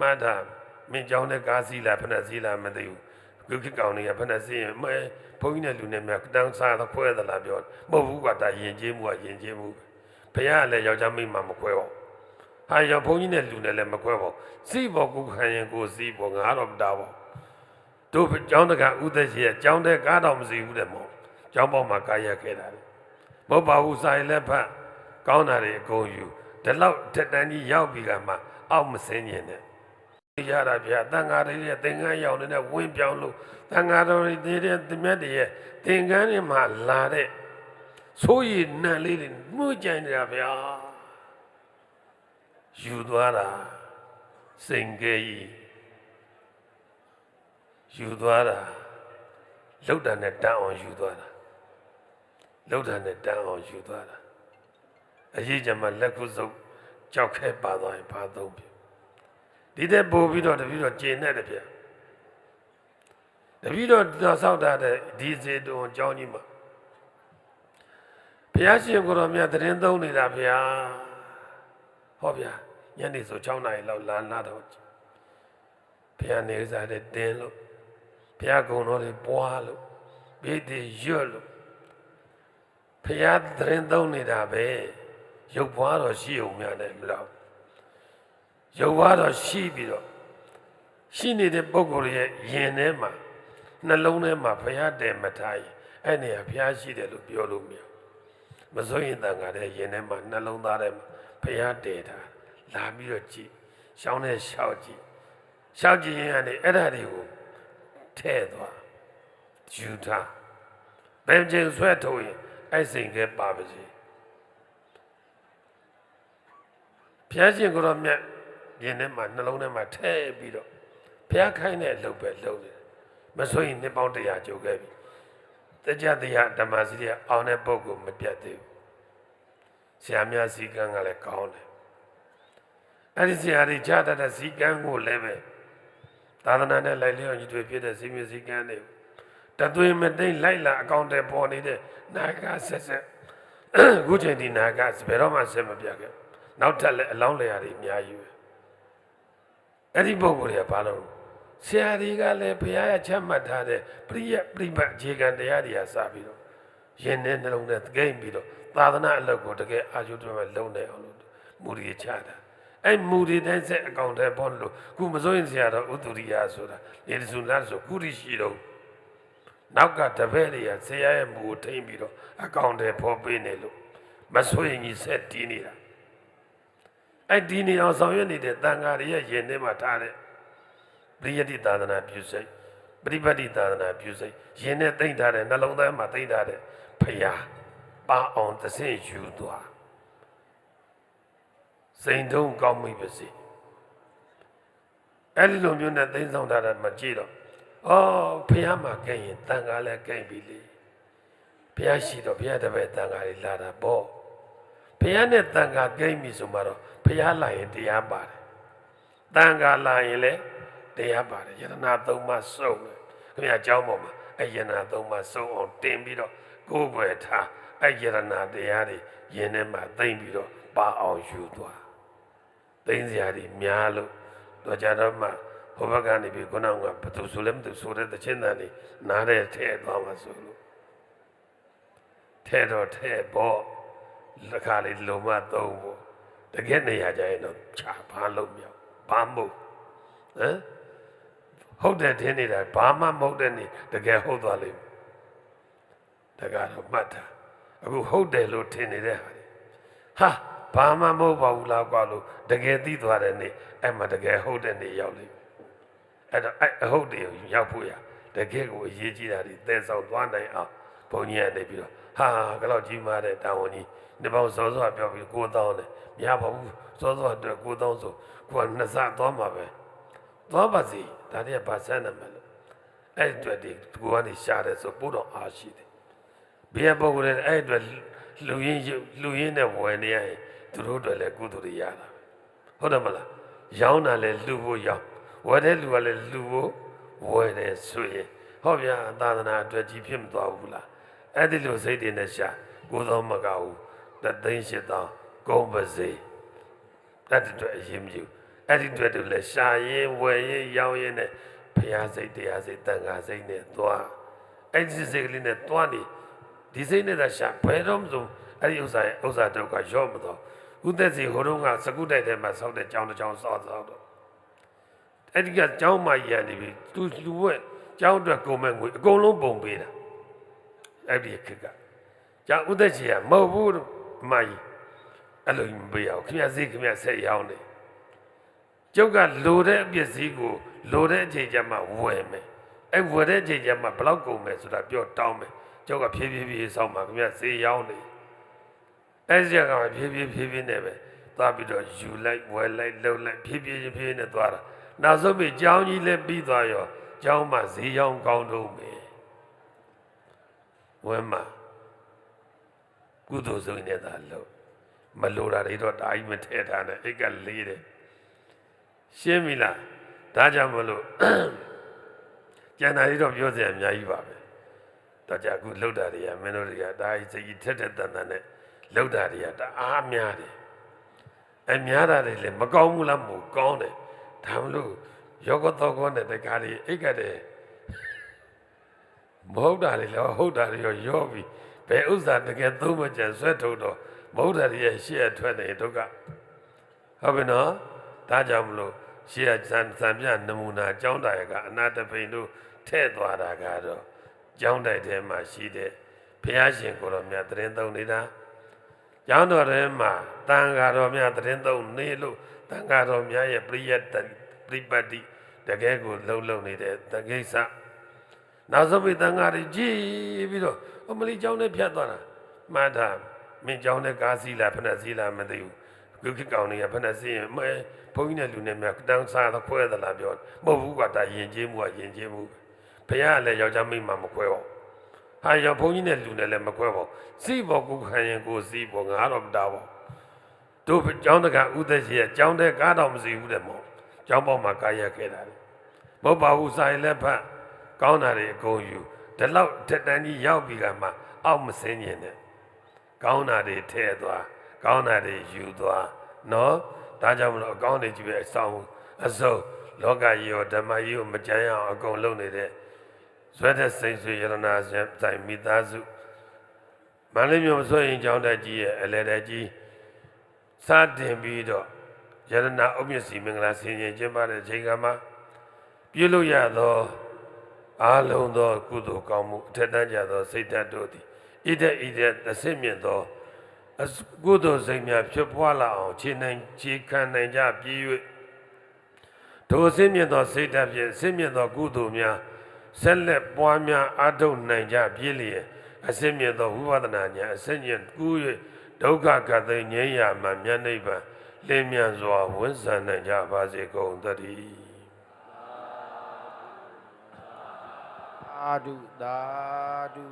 မှတ်တာမင်းကြောင်းတဲ့ကားစီးလာဖက်နဲ့စီးလာမသိဘူးခုခေတ်ကောင်တွေကဖက်နဲ့စီးရင်မဲဘုန်းကြီးနဲ့လူနဲ့များတန်းစားတော့ခွဲသလားပြောမဟုတ်ဘူးကွာဒါယဉ်ကျေးမှုကယဉ်ကျေးမှုဘုရားကလည်းယောက်ျားမိန်းမမခွဲပါဘူးဟာရောဘုန်းကြီးနဲ့လူနဲ့လည်းမခွဲပါဘူးစီးပေါ်ကိုခံရင်ကိုစီးပေါ်ငါတော့မတားပါဘူးတို့ကျောင်းတကဥသက်ရှိရကျောင်းတဲ့ကားတော့မစီဘူးတဲ့မောကျောင်းပေါ်မှာကားရက်ခဲ့တာလေမဟုတ်ပါဘူးစာရင်လည်းဖတ်ကောင်းတာတွေအကုန်ယူဒီလောက်တက်တန်းကြီးရောက်ပြီကမှအောက်မစင်းကျင်နဲ့ ရတာဗျာတန်ဃာတွေရဲ့သင်္ကန်းရောင်နေတဲ့ဝင်းပြောင်းလို့တန်ဃာတော်တွေတဲ့တမြတ်တွေရဲ့သင်္ကန်းတွေမှာလာတဲ့ဆိုးရည်နံလေးတွေမှုကြိုင်နေတာဗျာယူသွားတာစိန်ကဲကြီးယူသွားတာလောက်တာနဲ့တန်းအောင်ယူသွားတာလောက်တာနဲ့တန်းအောင်ယူသွားတာအရေးကြမှာလက်ခုစုပ်ကြောက်ခဲပါသွားရင်ဘာသုံးပြီ ဒီတဲ့ပို့ပြီးတော့တပည့်တော့ကျင်တဲ့တပြက်တပည့်တော့တော့ဆောက်တာတဲ့ဒီစေတုံအကြောင်းကြီးမှာဘုရားရှင်ကိုယ်တော်မြတ်တရင်သုံးနေတာဗျာဟောဗျာညနေဆို6နာရီလောက်လာလာတော့ဘုရားနေစားတဲ့တင်းလို့ဘုရားကုံတော်တွေပွားလို့ပြည့်တည်ရွတ်လို့ဘုရားတရင်သုံးနေတာပဲရုပ်ပွားတော့ရှိုံများတယ်မလား ရုပ်ဝါတော့ရှိပြီးတော့ရှိနေတဲ့ပုံကိုယ်ရဲ့ယင်ထဲမှာနှလုံးထဲမှာဘုရားတည်မထားရင်အဲ့နေရာဘုရားရှိတယ်လို့ပြောလို့မရဘူးမစိုးရင်တန်ခါတဲ့ယင်ထဲမှာနှလုံးသားထဲမှာဘုရားတည်တာလာပြီးတော့ကြည့်ရှောင်းနဲ့ရှောက်ကြည့်ရှောက်ကြည့်ရင်ကနေအဲ့ဒါတွေကိုထဲ့သွားယူထားဘယ်ချိန်ဆွဲထုတ်ရင်အဲ့စိန်ကပါပါစေဘုရားရှင်ကိုယ်တော်မြတ် ရင်ထဲမှာနှလုံးထဲမှာထည့်ပြီးတော့ဘုရားခိုင်းတဲ့အလုပ်ပဲလုပ်တယ်မဆိုရင်နှစ်ပေါင်း100ကျော်ခဲ့ပြီတကြတရားဓမ္မစီရအောင်တဲ့ပုဂ္ဂိုလ်မပြတ်သေးဘူးဆရာများစီကံကလည်းကောင်းတယ်အဲ့ဒီဆရာတွေကြားတတ်တဲ့စီကံကိုလည်းပဲသာသနာနဲ့လိုက်လျောညီတွေဖြစ်တဲ့စီမီစီကံတွေတသွေးမသိမ့်လိုက်လာအကောင့်တွေပေါ်နေတဲ့နာဂဆက်ဆက်အခုချိန်ဒီနာဂဘယ်တော့မှဆက်မပြတ်ခဲ့နောက်ထပ်လည်းအလောင်းလျာတွေအများကြီးပဲ အဲ့ဒီပုံကိုယ်တွေကဘာလို့ဆရာတွေကလည်းဘုရားရချမှတ်ထားတဲ့ပရိယပြိပတ်အခြေခံတရားတွေကစပြီးတော့ယင်းနဲ့နှလုံးနဲ့သကိမ့်ပြီးတော့သာသနာအလုပ်ကိုတကယ်အာရုံတော်လုံးနေအောင်လို့မူရီချတာအဲ့မူရီတိုင်းဆက်အကောင့်ထဲပေါ်လို့ခုမစိုးရင်ဆရာတော်ဥတုရိယဆိုတာလေစုလားဆိုကုရိရှိတော့နောက်ကတပည့်တွေကဆရာရဲ့မူကိုထိမ့်ပြီးတော့အကောင့်ထဲပေါ်ပေးနေလို့မစိုးရင်ကြီးဆက်တီးနေတာ အဲ့ဒီနေအောင်ဆောင်ရွက်နေတဲ့တန်ဃာတွေရဲ့ယင်ထဲမှာထားတဲ့ပရိယတိသာသနာပြုစိတ်ပရိပတ်တိသာသနာပြုစိတ်ယင်နဲ့တိမ့်ထားတဲ့နှလုံးသားမှာတိမ့်ထားတဲ့ဖရာပါအောင်သစင်ယူသွားစိန်တုံးကောင်းမိပါစေအဲ့ဒီလိုမျိုးနဲ့သိမ်းဆောင်ထားတာမကြည့်တော့အော်ဖရာမှာကဲရင်တန်ဃာလည်းကဲပြီလေဖရာရှိတော့ဖရာတပည့်တန်ဃာတွေလာတာပေါ့ဘု ရားနဲ့တန်ခါကိမ့်ပြီဆိုမှတော့ဘုရားလာရင်တရားပါတယ်တန်ခါလာရင်လည်းတရားပါတယ်ယတနာသုံးပါးစုံတယ်ခင်ဗျာเจ้าပေါ်မှာအဲ့ယတနာသုံးပါးစုံအောင်တင်ပြီးတော့ကိုယ်ွယ်ထားအဲ့ယတနာတရားတွေယင်ထဲမှာသိမ့်ပြီးတော့ပါအောင်ယူသွားသိမ့်စရာတွေများလို့တော့ကြတော့မှဘုဘကနေပြီးခုနကဘသူဆိုလဲမသူဆိုတဲ့တခြင်းတန်နေနားတဲ့ထဲသွားမှာဆိုလို့ထဲတော့ထဲပေါ့ လက်ခါလေးလုံမသုံးဖို့တကယ်နေရကြရင်တော့ချာဘာလို့မြောက်ဘာမို့ဟမ်ဟုတ်တယ်ထင်နေတာဘာမှမဟုတ်တဲ့နေတကယ်ဟုတ်သွားလိမ့်မယ်တကတော့မှတ်တာအခုဟုတ်တယ်လို့ထင်နေတဲ့ဟာတွေဟာဘာမှမဟုတ်ပါဘူးလားကွာလို့တကယ်သိသွားတဲ့နေအဲ့မှာတကယ်ဟုတ်တဲ့နေရောက်လိမ့်မယ်အဲ့တော့အဲ့အဟုတ်တယ်ကိုရောက်ဖို့ရတကယ်ကိုအရေးကြီးတာတွေသဲဆောင်သွားနိုင်အောင်ဘုန်းကြီးကနေပြီးတော့ ဟာကတော့ကြီးမားတဲ့တာဝန်ကြီးဒီပေါင်းစောစောပြောပြီး9000နဲ့မရပါဘူးစောစောအတွက်9000ဆိုကိုကနှစ်ဆသွားမှာပဲသွားပါစီဒါတည်းကဘာဆန်းတယ်မလို့အဲ့ဒီအတွက်ဒီကိုကနေရှာတယ်ဆိုပို့တော့အားရှိတယ်ဘယ်ပုဂ္ဂိုလ်လဲအဲ့ဒီအတွက်လူရင်းလူရင်းနဲ့ဝယ်နေရရင်သူတို့တွေလည်းကုသိုလ်တွေရတာဟုတ်တယ်မလားရောင်းတာလည်းလှူဖို့ရောင်းဝယ်တဲ့လူကလည်းလှူဖို့ဝယ်တယ်ဆိုရင်ဟောဗျာသာသနာအတွက်ကြီးဖြစ်မသွားဘူးလား အဲ့ဒီလိုစိတ်တွေနဲ့ရှာကိုယ်တော်မကဘူးတသိန်းရှစ်သောကုန်းပါစေတတ်တဲ့အတွက်အရင်မြူအဲ့ဒီအတွက်တူလဲရှာရင်ဝယ်ရင်ရောင်းရင်နဲ့ဘုရားစိတ်တရားစိတ်တန်ခါစိတ်နဲ့သွားအဲ့ဒီစိတ်ကလေးနဲ့သွားနေဒီစိတ်နဲ့သာရှာဘယ်တော့မှမဆုံးအဲ့ဒီဥစ္စာရဲ့ဥစ္စာတော့ကရော့မတော့ဥသက်စီဟိုတုန်းကစကုတိုက်ထဲမှာဆောက်တဲ့ကြောင်းတစ်ကြောင်းဆောက်ဆောက်တော့အဲ့ဒီကကြောင်းမကြီးရနေပြီသူလူဝက်ကြောင်းအတွက်ကုန်မဲ့ငွေအကုန်လုံးပုံပေးတာ အဲ့ဒီခက်ကကြောင်းဥသက်စီကမဟုတ်ဘူးလို့အမကြီးအဲ့လိုမပေးရဘူးခင်ဗျာစိတ်ခင်ဗျာဆက်ရောင်းနေကျုပ်ကလိုတဲ့အပစ္စည်းကိုလိုတဲ့အချိန်ကျမှဝယ်မယ်အဲဝယ်တဲ့အချိန်ကျမှဘယ်လောက်ကုန်မယ်ဆိုတာပြောတောင်းမယ်ကျုပ်ကဖြည်းဖြည်းဖြည်းဆောက်မှာခင်ဗျဈေးရောက်နေအဲဒီကမှဖြည်းဖြည်းဖြည်းဖြည်းနဲ့ပဲသွားပြီးတော့ယူလိုက်ဝယ်လိုက်လှုပ်လိုက်ဖြည်းဖြည်းဖြည်းဖြည်းနဲ့သွားတာနောက်ဆုံးပြီးကြောင်းကြီးလည်းပြီးသွားရောကြောင်းမှဈေးရောက်ကောင်းတော့မယ် ဝယ်မှာကုသိုလ်ဆုံးနေတာလို့မလိုတာတွေတော့တာကြီးမထည့်ထားနဲ့အိတ်ကလေးတယ်ရှင်းပြီလားဒါကြောင့်မလို့ကျန်တာလေးတော့ပြောစရာအများကြီးပါပဲတော့ကြအခုလှုပ်တာတွေကမင်းတို့တွေကဒါကြီးစိတ်ကြီးထက်ထက်တန်တန်နဲ့လှုပ်တာတွေကတအားများတယ်အများတာတွေလည်းမကောင်းဘူးလားမဟုတ်ကောင်းတယ်ဒါမလို့ယောဂသောကောနဲ့တကားတွေအိတ်ကတဲ့ မဟုတ်တာတွေလည်းဟုတ်တာတွေရောရောပြီဘယ်ဥစ္စာတကယ်သုံးမကြံဆွဲထုတ်တော့မဟုတ်တာတွေရဲ့ရှေ့အထွက်နေဒုက္ခဟုတ်ပြီနော်ဒါကြောင့်မလို့ရှေ့ကဇန်ဇန်ပြနမူနာကျောင်းတိုင်ကအနာတပိန်တို့ထဲ့သွားတာကတော့ကျောင်းတိုင်ထဲမှာရှိတဲ့ဘုရားရှင်ကိုယ်တော်မြတ်တရင်သုံးနေတာကျောင်းတော်ထဲမှာတန်ဃာတော်များတရင်သုံးနေလို့တန်ဃာတော်များရဲ့ပရိယတ်တပရိပတ်တိတကယ်ကိုလှုပ်လှုပ်နေတဲ့တကိစ္စ နောက်ဆုံးပြီးတန်ဃာတွေကြည်ပြီးတော့အမလီကျောင်းနဲ့ဖြတ်သွားတာမှတ်တာမင်းကျောင်းနဲ့ကားစီးလာဖက်နဲ့စီးလာမသိဘူးခုခေတ်ကောင်တွေကဖက်နဲ့စီးရင်မဲဘုန်းကြီးနဲ့လူနဲ့မြတ်တန်းစားတော့ခွဲသလားပြောမဟုတ်ဘူးကွာဒါယဉ်ကျေးမှုကယဉ်ကျေးမှုဘုရားကလည်းယောက်ျားမိန်းမမခွဲပါဘူးဟာရောဘုန်းကြီးနဲ့လူနဲ့လည်းမခွဲပါဘူးစီးပေါ်ကိုခံရင်ကိုစီးပေါ်ငါတော့မတားပါဘူးတို့ကျောင်းတကဥသက်ရှိရဲ့ကျောင်းတဲ့ကားတော့မစီဘူးတဲ့မောကျောင်းပေါ်မှာကာရက်ခဲ့တာလေမဟုတ်ပါဘူးစာရင်လည်းဖတ် ကောင်းတာတွေအကုန်ယူဒီလောက်တက်တန်းကြီးရောက်ပြီးကမှအောက်မစင်းညင်နဲ့ကောင်းတာတွေထဲ့သွားကောင်းတာတွေယူသွားနော်ဒါကြောင့်မလို့အကောင်းတွေကြီးပဲအဆောင်အစုံလောကကြီးရောဓမ္မကြီးကိုမကြမ်းရအောင်အကုန်လုပ်နေတဲ့ဇွဲတဲ့စိတ်ဆွေယရနာဆိုင်မိသားစုမန္တလေးမြို့မစိုးရင်ကျောင်းတက်ကြီးရဲ့အလဲတက်ကြီးစတင်ပြီးတော့ယရနာအုပ်မြစီမင်္ဂလာဆင်ခြင်ကျင်းပတဲ့ချိန်ကမှာပြုလို့ရသော အားလုံးသောကုသိုလ်ကောင်းမှုအထက်တန်းကြသောစိတ်ဓာတ်တို့သည်ဣဒ္ဓဣဒ္ဓသစင့်မြင့်သောအစကုသိုလ်စိတ်များဖြစ်ပွားလာအောင်ခြေနိုင်ခြေခံနိုင်ကြပြီး၍ဒိုစင်းမြင့်သောစိတ်ဓာတ်ဖြင့်စင်းမြင့်သောကုသိုလ်များဆက်လက်ပွားများအထုတ်နိုင်ကြပြီးလျက်အစင်းမြင့်သောဝိပဿနာဉာဏ်အစင်းမြင့်ကူး၍ဒုက္ခကတိငြိမ်းရာမှမြတ်နိဗ္ဗာန်လင်းမြန်စွာဝန်ဆံနိုင်ကြပါစေကုန်သတည်း သာဓုသာဓု